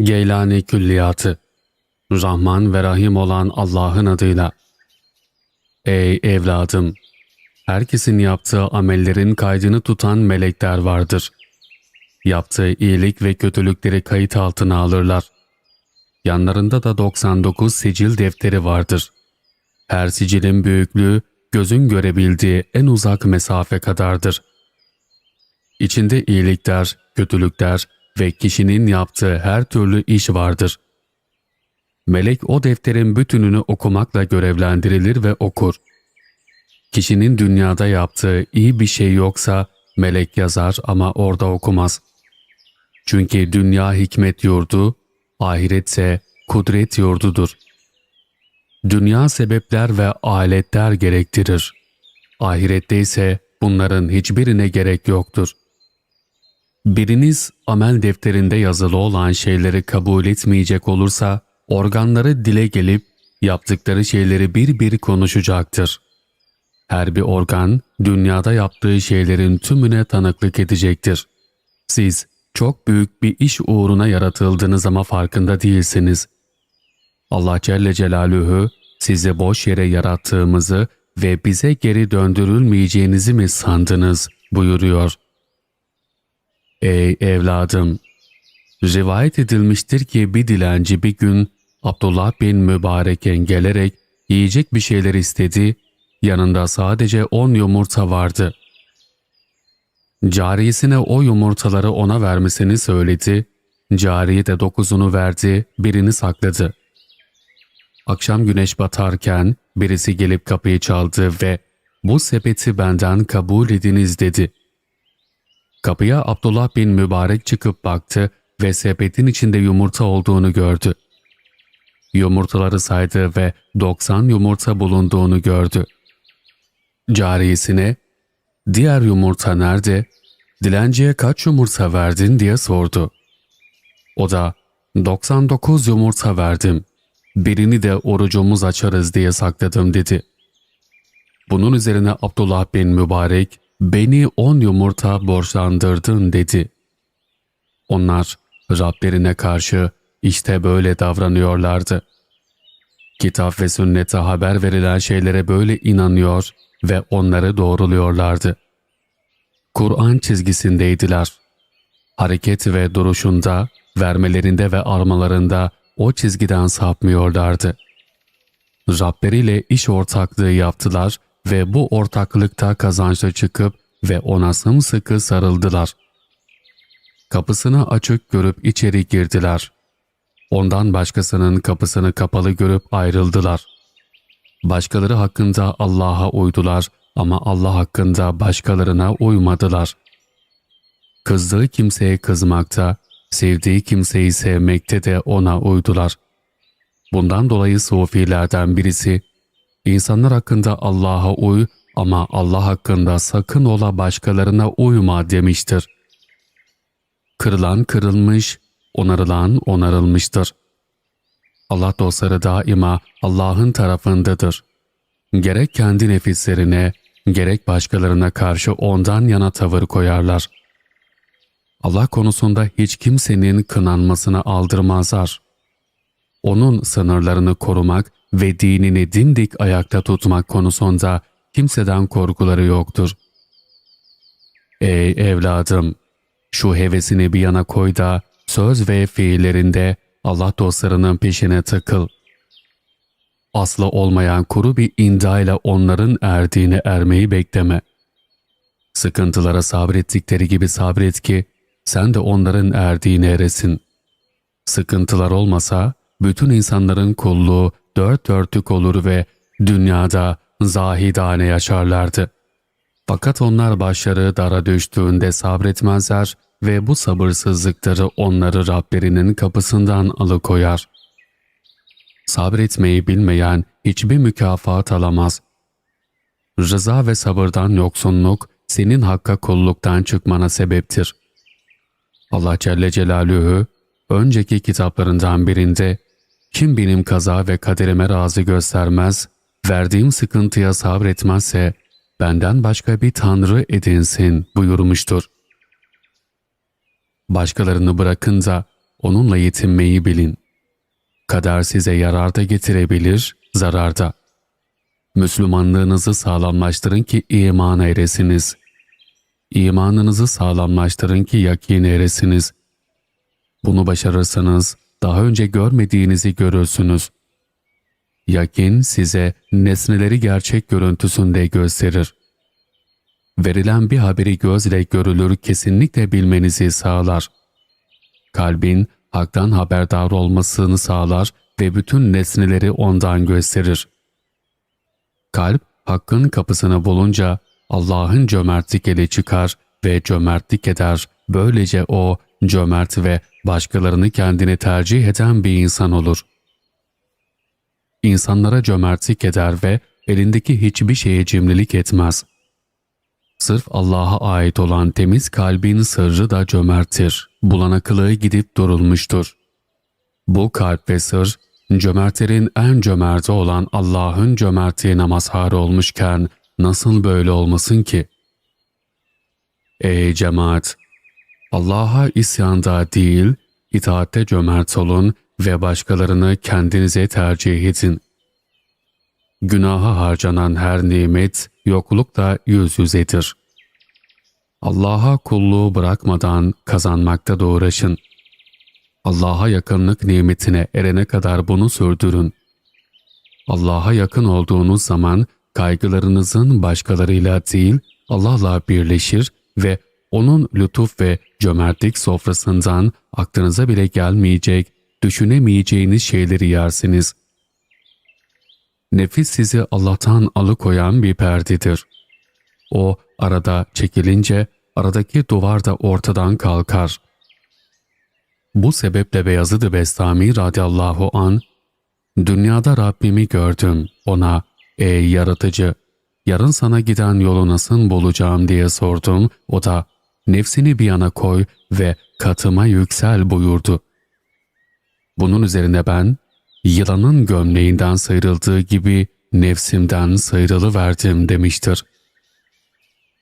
Geylani Külliyatı Rahman ve Rahim olan Allah'ın adıyla. Ey evladım! Herkesin yaptığı amellerin kaydını tutan melekler vardır. Yaptığı iyilik ve kötülükleri kayıt altına alırlar. Yanlarında da 99 sicil defteri vardır. Her sicilin büyüklüğü gözün görebildiği en uzak mesafe kadardır. İçinde iyilikler, kötülükler ve kişinin yaptığı her türlü iş vardır. Melek o defterin bütününü okumakla görevlendirilir ve okur. Kişinin dünyada yaptığı iyi bir şey yoksa melek yazar ama orada okumaz. Çünkü dünya hikmet yurdu, ahiretse kudret yurdudur. Dünya sebepler ve aletler gerektirir. Ahirette ise bunların hiçbirine gerek yoktur. Biriniz amel defterinde yazılı olan şeyleri kabul etmeyecek olursa organları dile gelip yaptıkları şeyleri bir bir konuşacaktır. Her bir organ dünyada yaptığı şeylerin tümüne tanıklık edecektir. Siz çok büyük bir iş uğruna yaratıldınız ama farkında değilsiniz. Allah Celle Celaluhu sizi boş yere yarattığımızı ve bize geri döndürülmeyeceğinizi mi sandınız buyuruyor. Ey evladım! Rivayet edilmiştir ki bir dilenci bir gün Abdullah bin Mübarek'en gelerek yiyecek bir şeyler istedi, yanında sadece on yumurta vardı. Cariyesine o yumurtaları ona vermesini söyledi, cariye de dokuzunu verdi, birini sakladı. Akşam güneş batarken birisi gelip kapıyı çaldı ve ''Bu sepeti benden kabul ediniz.'' dedi. Kapıya Abdullah bin Mübarek çıkıp baktı ve sepetin içinde yumurta olduğunu gördü. Yumurtaları saydı ve 90 yumurta bulunduğunu gördü. Cariyesine, diğer yumurta nerede, dilenciye kaç yumurta verdin diye sordu. O da, 99 yumurta verdim, birini de orucumuz açarız diye sakladım dedi. Bunun üzerine Abdullah bin Mübarek, beni on yumurta borçlandırdın dedi. Onlar Rablerine karşı işte böyle davranıyorlardı. Kitap ve sünnete haber verilen şeylere böyle inanıyor ve onları doğruluyorlardı. Kur'an çizgisindeydiler. Hareket ve duruşunda, vermelerinde ve armalarında o çizgiden sapmıyorlardı. Rableriyle iş ortaklığı yaptılar ve bu ortaklıkta kazançlı çıkıp ve ona sımsıkı sarıldılar. Kapısını açık görüp içeri girdiler. Ondan başkasının kapısını kapalı görüp ayrıldılar. Başkaları hakkında Allah'a uydular ama Allah hakkında başkalarına uymadılar. Kızdığı kimseye kızmakta, sevdiği kimseyi sevmekte de ona uydular. Bundan dolayı sufilerden birisi, insanlar hakkında Allah'a uy ama Allah hakkında sakın ola başkalarına uyma demiştir. Kırılan kırılmış, onarılan onarılmıştır. Allah dostları daima Allah'ın tarafındadır. Gerek kendi nefislerine, gerek başkalarına karşı ondan yana tavır koyarlar. Allah konusunda hiç kimsenin kınanmasını aldırmazlar. Onun sınırlarını korumak ve dinini dimdik ayakta tutmak konusunda kimseden korkuları yoktur. Ey evladım! Şu hevesini bir yana koy da söz ve fiillerinde Allah dostlarının peşine takıl. Aslı olmayan kuru bir indayla onların erdiğini ermeyi bekleme. Sıkıntılara sabrettikleri gibi sabret ki sen de onların erdiğine eresin. Sıkıntılar olmasa bütün insanların kulluğu dört dörtlük olur ve dünyada zahidane yaşarlardı. Fakat onlar başları dara düştüğünde sabretmezler ve bu sabırsızlıkları onları Rablerinin kapısından alıkoyar. Sabretmeyi bilmeyen hiçbir mükafat alamaz. Rıza ve sabırdan yoksunluk senin hakka kulluktan çıkmana sebeptir. Allah Celle Celaluhu önceki kitaplarından birinde kim benim kaza ve kaderime razı göstermez, verdiğim sıkıntıya sabretmezse benden başka bir tanrı edinsin buyurmuştur. Başkalarını bırakın da onunla yetinmeyi bilin. Kader size yarar da getirebilir, zarar da. Müslümanlığınızı sağlamlaştırın ki imana eresiniz. İmanınızı sağlamlaştırın ki yakin eresiniz. Bunu başarırsanız daha önce görmediğinizi görürsünüz. Yakin size nesneleri gerçek görüntüsünde gösterir. Verilen bir haberi gözle görülür kesinlikle bilmenizi sağlar. Kalbin haktan haberdar olmasını sağlar ve bütün nesneleri ondan gösterir. Kalp hakkın kapısını bulunca Allah'ın cömertlik eli çıkar ve cömertlik eder. Böylece o cömert ve başkalarını kendine tercih eden bir insan olur. İnsanlara cömertlik eder ve elindeki hiçbir şeye cimrilik etmez. Sırf Allah'a ait olan temiz kalbin sırrı da cömerttir. Bulanaklığı gidip durulmuştur. Bu kalp ve sır, cömertlerin en cömerti olan Allah'ın cömertliğine mazhar olmuşken nasıl böyle olmasın ki? Ey cemaat! Allah'a isyanda değil, itaatte cömert olun ve başkalarını kendinize tercih edin. Günaha harcanan her nimet yoklukla yüz yüzedir. Allah'a kulluğu bırakmadan kazanmakta da uğraşın. Allah'a yakınlık nimetine erene kadar bunu sürdürün. Allah'a yakın olduğunuz zaman kaygılarınızın başkalarıyla değil Allah'la birleşir ve onun lütuf ve cömertlik sofrasından aklınıza bile gelmeyecek, düşünemeyeceğiniz şeyleri yersiniz. Nefis sizi Allah'tan alıkoyan bir perdedir. O arada çekilince aradaki duvar da ortadan kalkar. Bu sebeple Beyazıd Bestami radıyallahu an Dünyada Rabbimi gördüm ona ey yaratıcı yarın sana giden yolu nasıl bulacağım diye sordum. O da nefsini bir yana koy ve katıma yüksel buyurdu. Bunun üzerine ben yılanın gömleğinden sıyrıldığı gibi nefsimden sıyrılıverdim demiştir.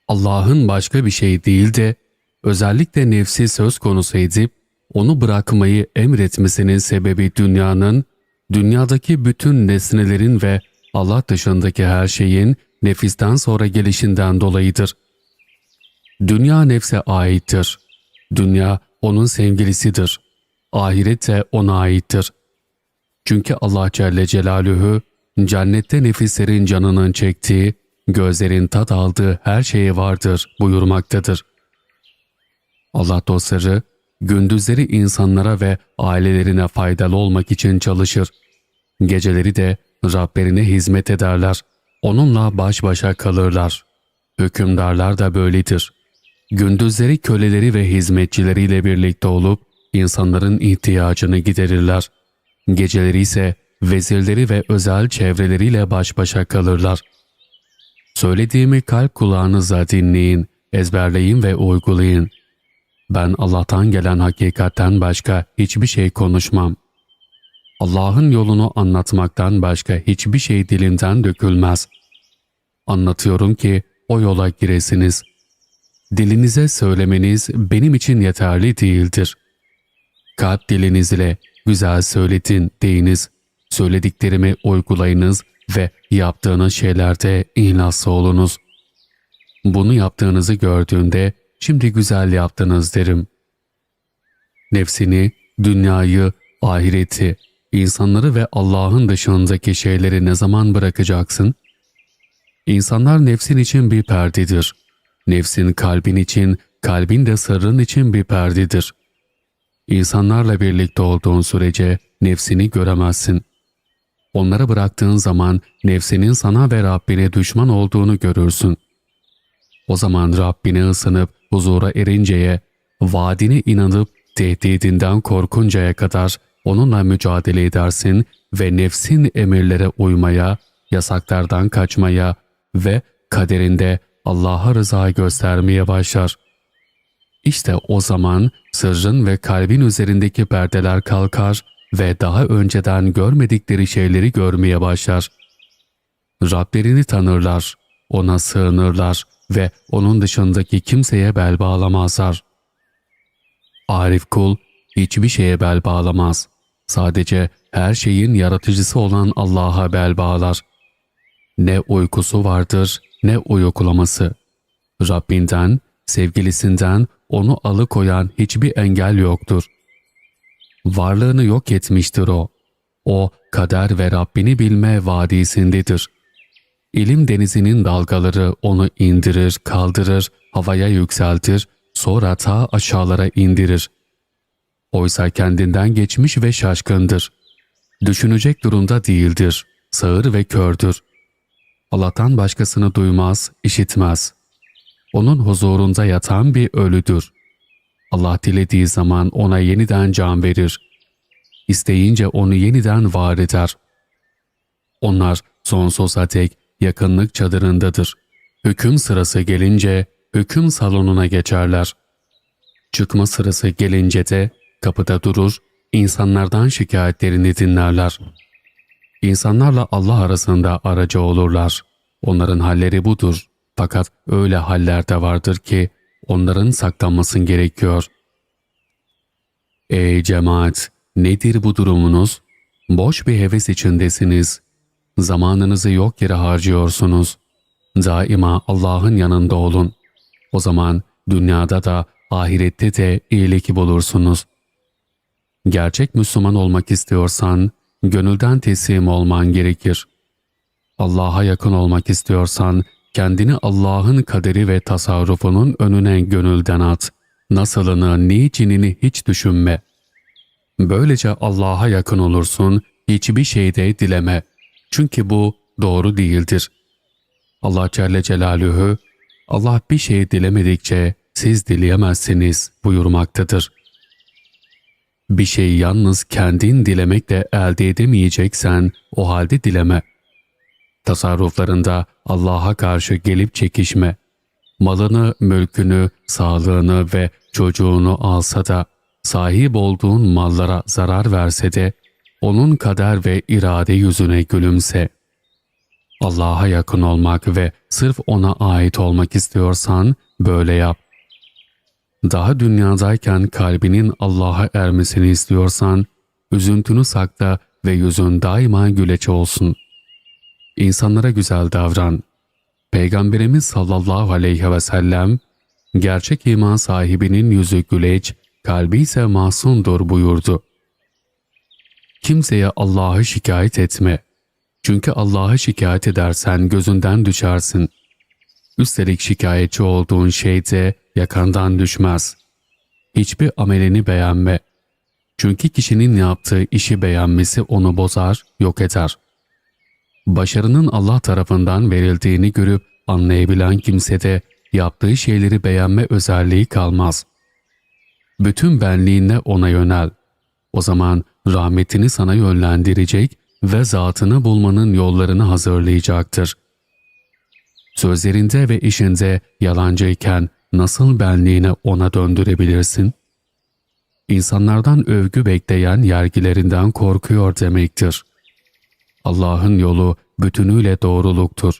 Allah'ın başka bir şey değil de özellikle nefsi söz konusu edip onu bırakmayı emretmesinin sebebi dünyanın, dünyadaki bütün nesnelerin ve Allah dışındaki her şeyin nefisten sonra gelişinden dolayıdır. Dünya nefse aittir. Dünya onun sevgilisidir. Ahiret de ona aittir. Çünkü Allah Celle Celaluhu cennette nefislerin canının çektiği, gözlerin tat aldığı her şeye vardır buyurmaktadır. Allah dostları gündüzleri insanlara ve ailelerine faydalı olmak için çalışır. Geceleri de Rablerine hizmet ederler. Onunla baş başa kalırlar. Hükümdarlar da böyledir. Gündüzleri köleleri ve hizmetçileriyle birlikte olup insanların ihtiyacını giderirler. Geceleri ise vezirleri ve özel çevreleriyle baş başa kalırlar. Söylediğimi kalp kulağınıza dinleyin, ezberleyin ve uygulayın. Ben Allah'tan gelen hakikatten başka hiçbir şey konuşmam. Allah'ın yolunu anlatmaktan başka hiçbir şey dilimden dökülmez. Anlatıyorum ki o yola giresiniz. Dilinize söylemeniz benim için yeterli değildir. Kalp dilinizle güzel söyletin deyiniz. Söylediklerimi uygulayınız ve yaptığınız şeylerde ihlaslı olunuz. Bunu yaptığınızı gördüğünde şimdi güzel yaptınız derim. Nefsini, dünyayı, ahireti, insanları ve Allah'ın dışındaki şeyleri ne zaman bırakacaksın? İnsanlar nefsin için bir perdedir. Nefsin kalbin için, kalbin de sırrın için bir perdedir. İnsanlarla birlikte olduğun sürece nefsini göremezsin. Onlara bıraktığın zaman nefsinin sana ve Rabbine düşman olduğunu görürsün. O zaman Rabbine ısınıp huzura erinceye, vaadine inanıp tehdidinden korkuncaya kadar onunla mücadele edersin ve nefsin emirlere uymaya, yasaklardan kaçmaya ve kaderinde Allah'a rıza göstermeye başlar. İşte o zaman sırrın ve kalbin üzerindeki perdeler kalkar ve daha önceden görmedikleri şeyleri görmeye başlar. Rablerini tanırlar, ona sığınırlar ve onun dışındaki kimseye bel bağlamazlar. Arif kul, hiçbir şeye bel bağlamaz. Sadece her şeyin yaratıcısı olan Allah'a bel bağlar. Ne uykusu vardır ne uyuklaması. Rabbinden, sevgilisinden onu alıkoyan hiçbir engel yoktur. Varlığını yok etmiştir o. O kader ve Rabbini bilme vadisindedir. İlim denizinin dalgaları onu indirir, kaldırır, havaya yükseltir, sonra ta aşağılara indirir. Oysa kendinden geçmiş ve şaşkındır. Düşünecek durumda değildir, sağır ve kördür. Allah'tan başkasını duymaz, işitmez. Onun huzurunda yatan bir ölüdür. Allah dilediği zaman ona yeniden can verir. İsteyince onu yeniden var eder. Onlar sonsuza dek yakınlık çadırındadır. Hüküm sırası gelince hüküm salonuna geçerler. Çıkma sırası gelince de kapıda durur, insanlardan şikayetlerini dinlerler. İnsanlarla Allah arasında aracı olurlar. Onların halleri budur. Fakat öyle haller de vardır ki onların saklanmasın gerekiyor. Ey cemaat! Nedir bu durumunuz? Boş bir heves içindesiniz. Zamanınızı yok yere harcıyorsunuz. Daima Allah'ın yanında olun. O zaman dünyada da ahirette de iyilik bulursunuz. Gerçek Müslüman olmak istiyorsan gönülden teslim olman gerekir. Allah'a yakın olmak istiyorsan kendini Allah'ın kaderi ve tasarrufunun önüne gönülden at. Nasılını, niçinini hiç düşünme. Böylece Allah'a yakın olursun, hiçbir şeyde dileme. Çünkü bu doğru değildir. Allah Celle Celaluhu, Allah bir şey dilemedikçe siz dileyemezsiniz buyurmaktadır. Bir şeyi yalnız kendin dilemekle elde edemeyeceksen o halde dileme. Tasarruflarında Allah'a karşı gelip çekişme. Malını, mülkünü, sağlığını ve çocuğunu alsa da sahip olduğun mallara zarar verse de onun kader ve irade yüzüne gülümse. Allah'a yakın olmak ve sırf ona ait olmak istiyorsan böyle yap. Daha dünyadayken kalbinin Allah'a ermesini istiyorsan, üzüntünü sakla ve yüzün daima güleç olsun. İnsanlara güzel davran. Peygamberimiz sallallahu aleyhi ve sellem, gerçek iman sahibinin yüzü güleç, kalbi ise masumdur buyurdu. Kimseye Allah'ı şikayet etme. Çünkü Allah'ı şikayet edersen gözünden düşersin. Üstelik şikayetçi olduğun şey de yakandan düşmez. Hiçbir amelini beğenme. Çünkü kişinin yaptığı işi beğenmesi onu bozar, yok eder. Başarının Allah tarafından verildiğini görüp anlayabilen kimsede yaptığı şeyleri beğenme özelliği kalmaz. Bütün benliğinle ona yönel. O zaman rahmetini sana yönlendirecek ve zatını bulmanın yollarını hazırlayacaktır. Sözlerinde ve işinde yalancıyken nasıl benliğini ona döndürebilirsin? İnsanlardan övgü bekleyen yergilerinden korkuyor demektir. Allah'ın yolu bütünüyle doğruluktur.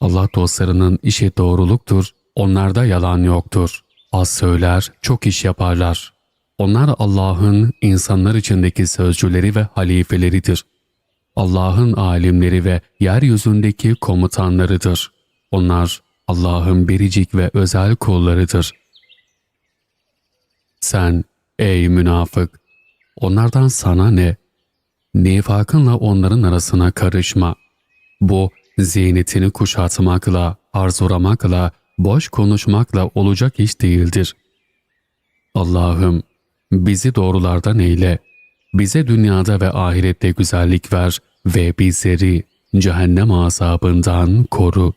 Allah dostlarının işi doğruluktur, onlarda yalan yoktur. Az söyler, çok iş yaparlar. Onlar Allah'ın insanlar içindeki sözcüleri ve halifeleridir. Allah'ın alimleri ve yeryüzündeki komutanlarıdır. Onlar Allah'ın biricik ve özel kullarıdır. Sen ey münafık! Onlardan sana ne? Nifakınla onların arasına karışma. Bu ziynetini kuşatmakla, arzulamakla, boş konuşmakla olacak iş değildir. Allah'ım bizi doğrulardan eyle. Bize dünyada ve ahirette güzellik ver ve bizleri cehennem azabından koru.